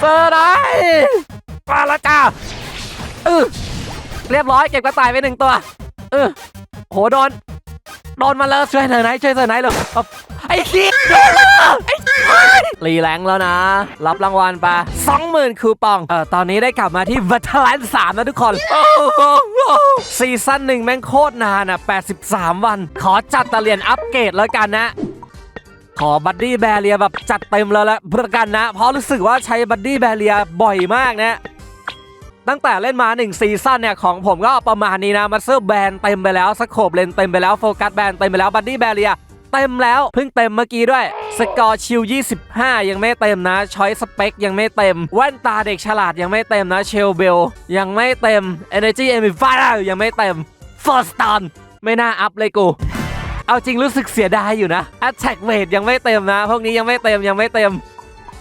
เจอได้มาแล้วจ้าเออเรียบร้อยเก็บกระต่ายไปหนึ่งตัว เออโหโดนโดนมาแล้วช่วยเธอไหนช่วยเธอไหนเลยไอ้ขี้ไอ้รีแรงแล้วนะ รับรางวัลไปสองหมื่นคูปอง เออตอนนี้ได้กลับมาที่วัตลันสามแล้วทุกคนซีซั่นหนึ่งแม่งโคตรนานอะ 83 วัน ขอจัดตะเรียนอัปเกรดแล้วกันนะ ขอบัดดี้แบเรียแบบจัดเต็มแล้วละประกันนะ เพราะรู้สึกว่าใช้บัดดี้แบเรียบ่อยมากนะตั้งแต่เล่นมา1ซีซั่นเนี่ยของผมก็ประมาณนี้นะมาสเตอร์แบนเต็มไปแล้วสโคบเลนเต็มไปแล้วโฟกัสแบนเต็มไปแล้วบัดดี้แบเรียเต็มแล้วเพิ่งเต็มเมื่อกี้ด้วย สกอร์ชิล 25 ยังไม่เต็มนะ ช้อยสเปคยังไม่เต็ม แว่นตาเด็กฉลาดยังไม่เต็มนะ เชลเบล ยังไม่เต็ม Energy e m i f i r ยังไม่เต็ม First t o n ไม่น่าอัพเลยกู เอาจริงรู้สึกเสียดายอยู่นะ Attack Weight ยังไม่เต็มนะ พวกนี้ยังไม่เต็มยังไม่เต็ม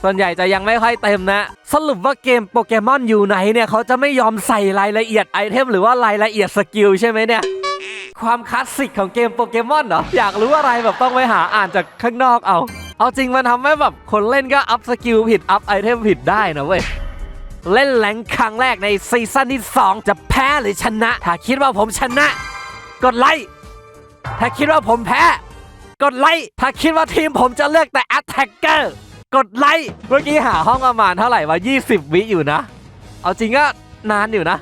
ส่วนใหญ่จะยังไม่ค่อยเต็มนะ สรุปว่าเกมโปเกมอนอยู่ไหนเนี่ยเขาจะไม่ยอมใส่รายละเอียดไอเทมหรือว่ารายละเอียดสกิลใช่ไหมเนี่ยความคลาสสิกของเกมโปเกมอนเหรอ อยากรู้อะไรแบบต้องไปหาอ่านจากข้างนอกเอา เอาจริงมันทำให้แบบคนเล่นก็อัพสกิลผิด อัพไอเทมผิดได้นะเว้ย เล่นแรงค์ครั้งแรกในซีซั่นที่ 2 จะแพ้หรือชนะ ถ้าคิดว่าผมชนะ กดไลค์ ถ้าคิดว่าผมแพ้ กดไลค์ ถ้าคิดว่าทีมผมจะเลือกแต่ Attacker กดไลค์ เมื่อกี้หาห้องประมาณเท่าไหร่วะ20 วิอยู่นะ เอาจริงก็นานอยู่นะ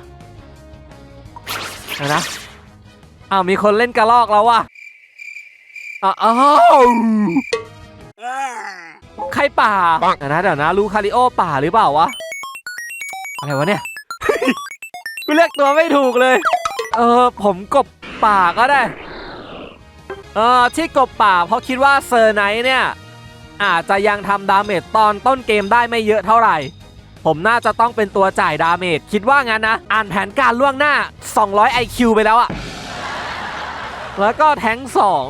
นะอ้าวมีคนเล่นกระลอกแล้ววะอ้าวใครป่านะเดี๋ยวนะลูคาริโอป่าหรือเปล่าวะ อะไรวะเนี่ยกูเรียกตัวไม่ถูกเลย เออผมกบป่าก็ได้ เออที่กบป่าเพราะคิดว่าเซอร์ไนท์เนี่ย อาจจะยังทำดาเมจตอนต้นเกมได้ไม่เยอะเท่าไหร่ ผมน่าจะต้องเป็นตัวจ่ายดาเมจคิดว่างั้นนะ อ่านแผนการล่วงหน้า 200 IQ ไปแล้วอะแล้วก็แทงสอง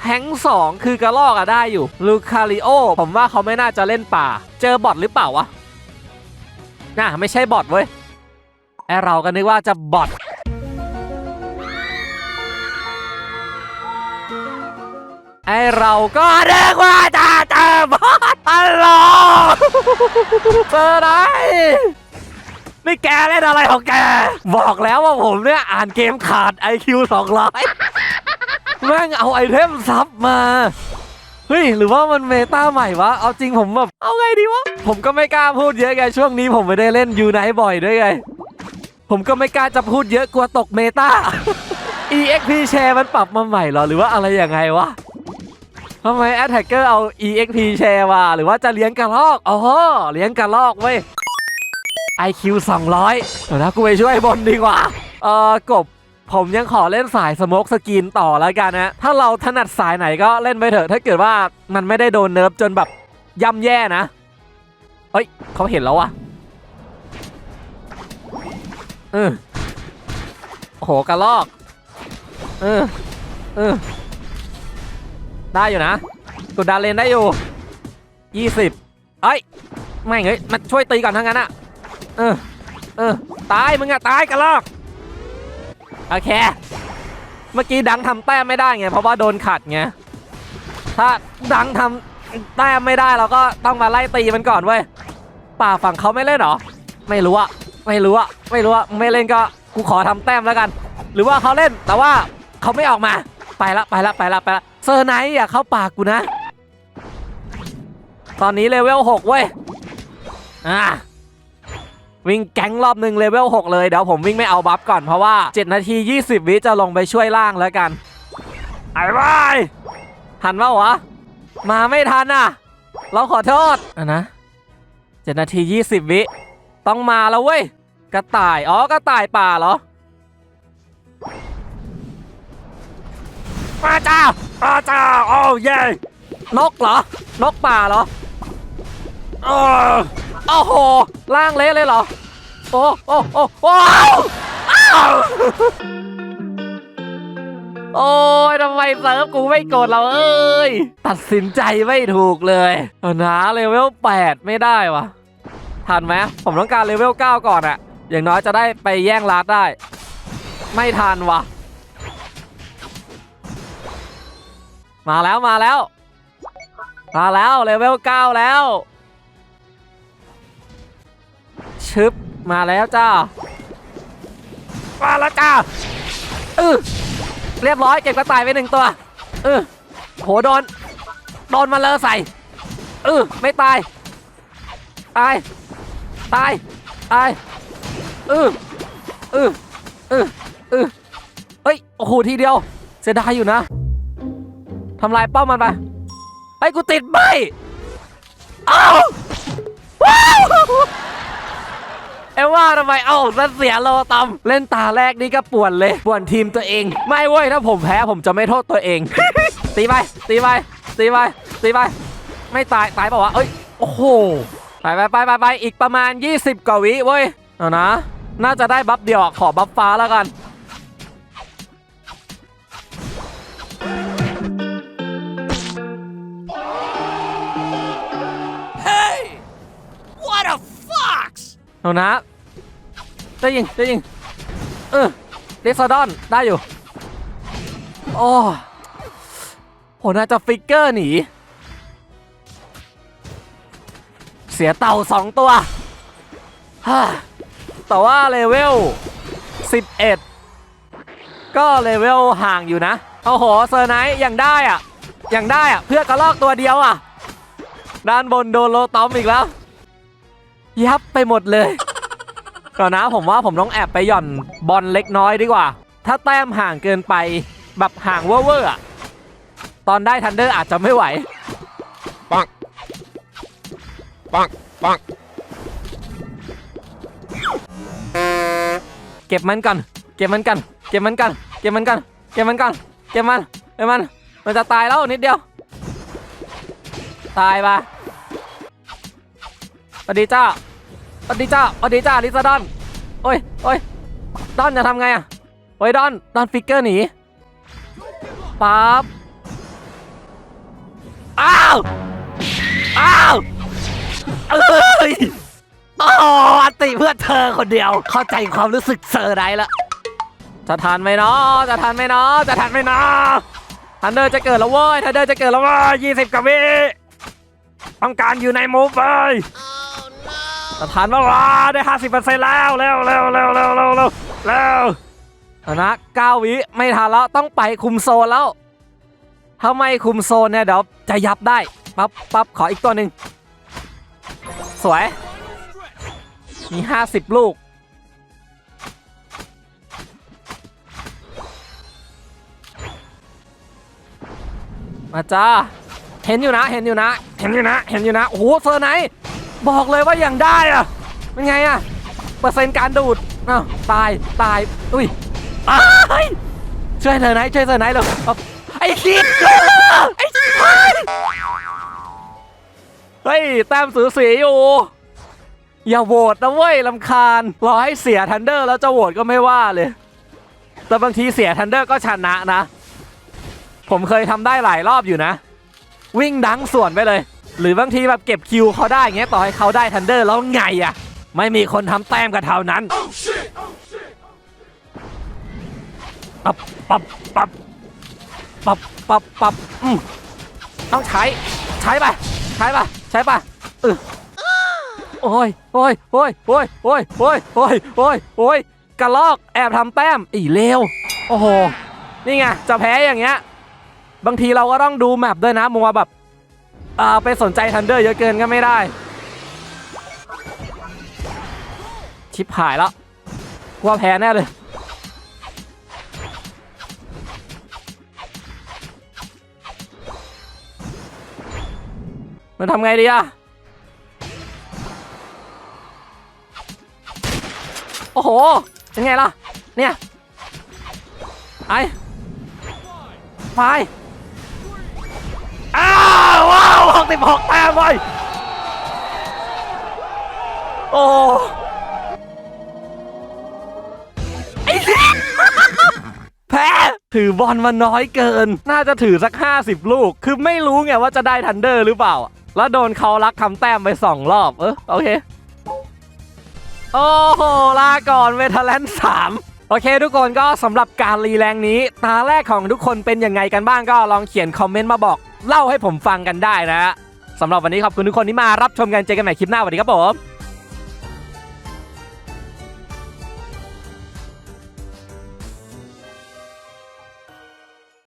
แทงสองคือกระลอกอะได้อยู่ลูคาริโอผมว่าเขาไม่น่าจะเล่นป่า เจอบอทหรือเปล่าวะน่าไม่ใช่บอทเว้ยไอเราก็นึกว่าจะบอท ไอเราก็เรียกว่าจะเจอบอสตลอดเจอไหนนี่แกเล่นอะไรของแก บอกแล้วว่าผมเนี่ยอ่านเกมขาด IQ 200แม่งเอาไอเทมซับมาเฮ้ยหรือว่ามันเมตาใหม่วะ เอาจริงผมแบบ เอาไงดีวะ ผมก็ไม่กล้าพูดเยอะไงช่วงนี้ผมไม่ได้เล่นยูไนบ่อยด้วยไง ผมก็ไม่กล้าจะพูดเยอะกลัวตกเมตา EXP share มันปรับมาใหม่หรอ หรือว่าอะไรยังไงวะ ทำไม Attacker เอา EXP share มาหรือว่าจะเลี้ยงกระลอกอ๋อเลี้ยงกระลอกเว้ย IQ 200เดี๋ยวนะกูไปช่วยบนดีกว่า เออกบผมยังขอเล่นสายสโมกสกินต่อแล้วกันนะ ถ้าเราถนัดสายไหนก็เล่นไปเถอะ ถ้าเกิดว่ามันไม่ได้โดนเนิร์ฟจนแบบย่ำแย่นะเฮ้ยเขาเห็นแล้วว่ะเออโอ้โหกระลอก เออ เออ ได้อยู่นะ กดดันเลนได้อยู่ 20เอ้ย ไม่เงยมาช่วยตีก่อนทั้งนั้นอะเออ เออ ตายมึงอะตายกระลอกโอเค เมื่อกี้ดังทำแต้มไม่ได้ไง เพราะว่าโดนขัดไง ถ้าดังทำแต้มไม่ได้เราก็ต้องมาไล่ตีมันก่อนเว้ย ป่าฝั่งเขาไม่เล่นหรอ ไม่รู้อะไม่รู้อะไม่รู้อะไม่เล่นก็กูขอทำแต้มแล้วกัน หรือว่าเขาเล่นแต่ว่าเขาไม่ออกมา ไปละไปละไปละไปละ เซอร์ไนท์อย่าเข้าปากกูนะ ตอนนี้เลเวล6เว้ย อ่าวิ่งแก๊งรอบหนึ่งเลเวล6เลย เดี๋ยวผมวิ่งไม่เอาบัฟก่อนเพราะว่า 7 นาที 20 วิจะลงไปช่วยล่างแล้วกัน ไอ้บ้ายทันเปล่าวะ มาไม่ทันอะ เราขอโทษอะนะ 7 นาที 20 วิ ต้องมาแล้วเว้ย กระต่าย อ๋อกระต่ายป่าเหรอ มาจ้า มาจ้าโอ้เย่นกเหรอ นกป่าเหรอเออโอ้โหล่างเละเลยเหรอ โอ้โอ้โอ้ว้อ้าวโอ้ยทำไมเซิร์ฟกูไม่กดเราเอ้ย ตัดสินใจไม่ถูกเลยเอานะเลเวล 8 ไม่ได้วะทันไหมผมต้องการเลเวล 9 ก่อนอะอย่างน้อยจะได้ไปแย่งลาดได้ ไม่ทันวะ มาแล้วมาแล้ว มาแล้วเลเวล9แล้ว ชึบ มาแล้วจ้า มาแล้วจ้าเออเรียบร้อยเก็บกระต่ายไปหนึ่งตัวเออโหโดน โดนมาเลอใส่เออไม่ตาย ตาย ตาย ตายเออเออเออเออเฮ้ย โอ้โห ทีเดียว เสียดายอยู่นะ ทำลายเป้ามันไปไอ้ยกูติดใบอ้าวว้าวเอ็ว่าทำไมเอ้านั่นเสียโลตอมเล่นตาแรกนี่ก็ป่วนเลยป่วนทีมตัวเอง ไม่เว้ยถ้าผมแพ้ผมจะไม่โทษตัวเอง ตีไปตีไปตีไปตีไปไม่ตายตายเปล่าวะเอ้ยโอ้โหไปไปไปไปไปอีกประมาณ 20กว่าวิเว้ยเอานะ น่าจะได้บัฟเดียวขอบัฟฟ้าแล้วกัน fox! เอานะจะยิงจะยิงเออเดซดอนได้อยู่โอ้โหน่าจะฟิกเกอร์หนี เสียเต่าสองตัวฮ่าแต่ว่าเลเวล 11 ก็เลเวลห่างอยู่นะ โอ้โห เซอร์ไนท์ยังได้อะยังได้อะ เพื่อกระลอกตัวเดียวอะ ด้านบนโดนโลตอมอีกแล้ว ยับไปหมดเลยก่อนนะผมว่าผมต้องแอบไปหย่อนบอลเล็กน้อยดีกว่า ถ้าแต้มห่างเกินไปแบบห่างเวอร์ๆอะตอนได้ทันเดอร์อาจจะไม่ไหว Bonk. Bonk. Bonk. เก็บมันก่อน เก็บมันกันเก็บมันกันเก็บมันกันเก็บมันกันเก็บมัน เก็บมัน มันจะตายแล้วนิดเดียว ตายปะ สวัสดีจ้าสวัสดีจ้าสวัสดีจ้าลิซาดอนโอ้ยโอ้ยดอนจะทำไงอะโอ้ยดอนดอนฟิกเกอร์หนีปั๊บอ้าวอ้าวเอ้ยโอ้อันติเพื่อเธอคนเดียว เข้าใจความรู้สึกเซอร์ได้ละจะทันไหมเนาะจะทันไหมเนาะจะทันไหมเนาะทันเดอร์จะเกิดแล้วเว้ยทันเดอร์จะเกิดแล้วเว้ยยี่สิบกว่าวิ ต้องการอยู่ในมูฟเว้ยจะทันปะวะได้ห้าสิบเปอร์เซ็นต์แล้วเร็วเร็วเร็วเร็วเร็วเร็วเร็วเอานะเก้าวิไม่ทันแล้วต้องไปคุมโซนแล้วถ้าไม่คุมโซนเนี่ยเดี๋ยวจะยับได้ปั๊บปั๊บขออีกตัวหนึ่งสวย มี50ลูก มาจ้า เห็นอยู่นะ เห็นอยู่นะ เห็นอยู่นะ เห็นอยู่นะ โอ้โหเซอร์ไนท์บอกเลยว่าอย่างได้อะเป็นไงอะเปอร์เซ็นต์การดูดอ้าวตาย ตาย อุ้ยอ้ายช่วยเธอไหนช่วยเธอไหนเลยเอาไอ้คิดไอ้ชิบเฮ้ย แต้มสูสีอยู่ อย่าโหวตนะเว้ยลำคาญ รอให้เสียทันเดอร์แล้วจะโหวตก็ไม่ว่าเลย แต่บางทีเสียทันเดอร์ก็ชนะนะ ผมเคยทำได้หลายรอบอยู่นะ วิ่งดังส่วนไปเลย หรือบางทีแบบเก็บคิวเขาได้อย่างเงี้ยต่อให้เขาได้ทันเดอร์แล้วไงอะ่ะไม่มีคนทำแต้มกับเท่านั้นปับปับปับปับปับปับอืมต้องใช้ใช้ไปใช้ไปใช้ไปเออโอ้ยโอ้ยโอ้ยโอ้ยโอ้ยโอ้ยโอ้ยโอ้ยโอ้ยกระลอกแอบทำแต้มอีเลวโอ้โหนี่ไงจะแพ้อย่างเงี้ย บางทีเราก็ต้องดูแมปด้วยนะมัวแบบอ่าไปสนใจทันเดอร์เยอะเกินก็ไม่ได้ ชิปหายแล้วว่าแพ้แน่เลยมันทำไงดีอะโอ้โห เป็นไงล่ะ เนี่ย ไอไปอ้าวว้าวหกสิบหกแต้มเว้ยโอ้ไอ้แพ้ถือบอลมาน้อยเกิน น่าจะถือสัก 50 ลูก คือไม่รู้ไงว่าจะได้ทันเดอร์หรือเปล่า แล้วโดนเขารักทำแต้มไปสองรอบ เออโอเค โอ้โห ลาก่อนเวทแลนด์สามโอเคทุกคนก็สำหรับการรีแรงนี้ ตาแรกของทุกคนเป็นยังไงกันบ้างก็ลองเขียนคอมเมนต์มาบอก เล่าให้ผมฟังกันได้นะฮะสำหรับวันนี้ขอบคุณทุกคนที่มารับชมกันเจอกันใหม่คลิปหน้าสวัสดีครับผม